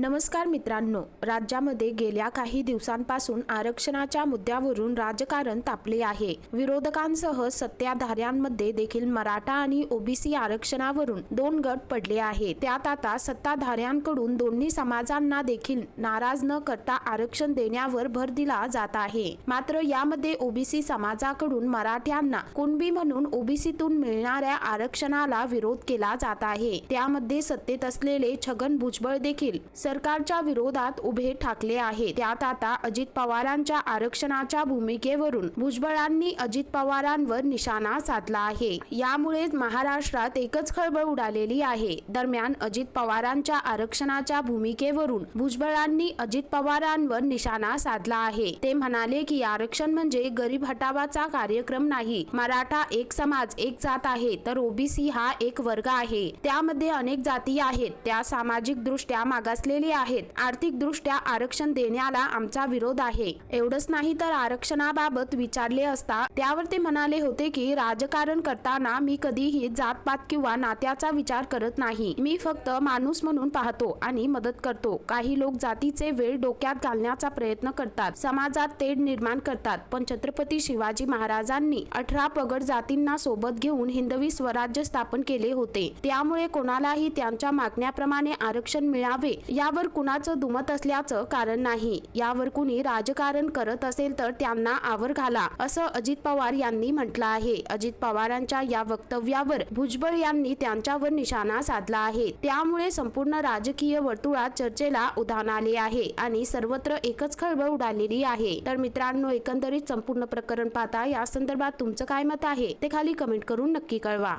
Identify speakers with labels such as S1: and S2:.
S1: नमस्कार मित्रांनो राज्यामध्ये गेल्या काही दिवसांपासून आरक्षणाच्या मुद्द्यावरून राजकारण तापले आहे. विरोधकांसह सत्ताधाऱ्यांमध्ये देखील मराठा आणि ओबीसी आरक्षणावरून दोन गट पडले आहेत त्यात आता सत्ताधाऱ्यांकडून दोन्ही समाजांना देखील नाराज न करता आरक्षण देण्यावर भर दिला जात आहे. मात्र यामध्ये ओबीसी समाजाकडून मराठ्यांना कुणबी म्हणून ओबीसीतून मिळणाऱ्या आरक्षणाला विरोध केला जात आहे. त्यामध्ये सत्तेत असलेले छगन भुजबळ देखील सरकारच्या विरोधात उभे ठाकले आहे. त्यात आता अजित पवारांच्या आरक्षणाच्या भूमिकेवरून भुजबळांनी अजित पवारांवर निशाणा साधला आहे. यामुळेच महाराष्ट्रात एकच खळबळ उडालेली आहे. दरम्यान अजित पवारांच्या आरक्षणाच्या भूमिकेवरून भुजबळांनी अजित पवारांवर निशाणा साधला आहे. ते म्हणाले की आरक्षण म्हणजे गरीब हटावाचा कार्यक्रम नाही. मराठा एक समाज एक जात आहे तर ओबीसी हा एक वर्ग आहे. त्यामध्ये अनेक जाती आहेत. त्या सामाजिक दृष्ट्या मागासले मागासलेले आहेत. आर्थिक दृष्ट्या आरक्षण देण्याला आमचा विरोध आहे. एवढंच नाही तर आरक्षणाबाबत विचारले असता त्यावर ते म्हणाले होते की राजकारण करताना मी कधीही जातपात किंवा नात्याचा विचार करत नाही. मी फक्त माणूस म्हणून पाहतो आणि मदत करतो. काही लोक जातीचे वेळ डोक्यात घालण्याचा प्रयत्न करतात. समाजात तेढ निर्माण करतात. पण छत्रपती शिवाजी महाराजांनी अठरा पगड जातींना सोबत घेऊन हिंदवी स्वराज्य स्थापन केले होते. त्यामुळे कोणालाही त्यांच्या मागण्याप्रमाणे आरक्षण मिळावे या यावर कुणाचं दुमत असल्याचं कारण नाही. यावर कुणी राजकारण करत असेल तर त्यांना आवर घाला असं अजित पवार यांनी म्हटलं आहे. अजित पवारांच्या या वक्तव्यावर भुजबळ यांनी त्यांच्यावर निशाणा साधला आहे. त्यामुळे संपूर्ण राजकीय वर्तुळात चर्चेला उधाण आले आहे आणि सर्वत्र एकच खळबळ उडालेली आहे. तर मित्रांनो एकंदरीत संपूर्ण प्रकरण पाहता या संदर्भात तुमचं काय मत आहे? ते खाली कमेंट करून नक्की कळवा.